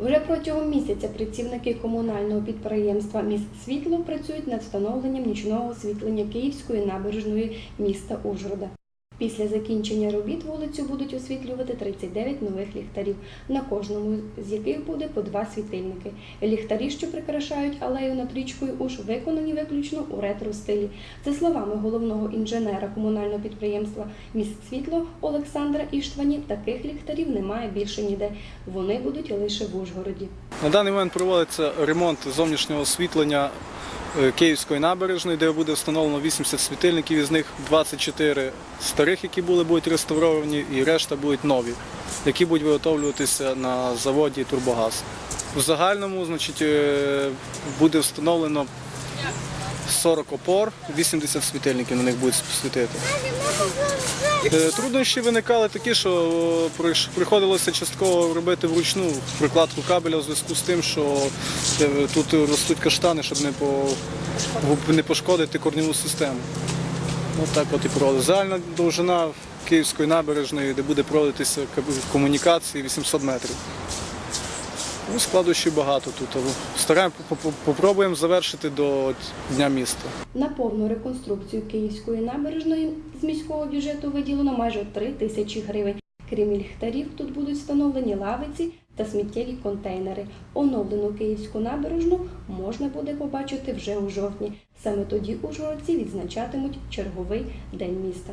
Вже протягом місяця працівники комунального підприємства Міст Світло працюють над встановленням нічного освітлення Київської набережної міста Ужгорода. Після закінчення робіт вулицю будуть освітлювати 39 нових ліхтарів, на кожному з яких буде по два світильники. Ліхтарі, що прикрашають алею над річкою Уж, виконані виключно у ретро-стилі. За словами головного інженера комунального підприємства «Містсвітло» Олександра Іштвані, таких ліхтарів немає більше ніде. Вони будуть лише в Ужгороді. На даний момент проводиться ремонт зовнішнього освітлення Київської набережної, де буде встановлено 80 світильників, із них 24 старих, які були, будуть реставровані, і решта будуть нові, які будуть виготовлюватися на заводі Турбогаз. У загальному значить, е, буде встановлено 40 опор, 80 світильників на них будуть світити. Е, Труднощі виникали такі, що е, приходилося частково робити вручну прикладку кабеля у зв'язку з тим, що е, тут ростуть каштани, щоб не, по, не пошкодити корніву систему. Ну так от і проводили. Загальна довжина Київської набережної, де буде проводитися комунікації 800 метрів. Ну, складощів багато тут. Стараємо, попробуємо завершити до Дня міста. На повну реконструкцію Київської набережної з міського бюджету виділено майже 3 тисячі гривень. Крім ліхтарів, тут будуть встановлені лавиці та сміттєві контейнери. Оновлену Київську набережну можна буде побачити вже у жовтні. Саме тоді ужгородці відзначатимуть черговий день міста.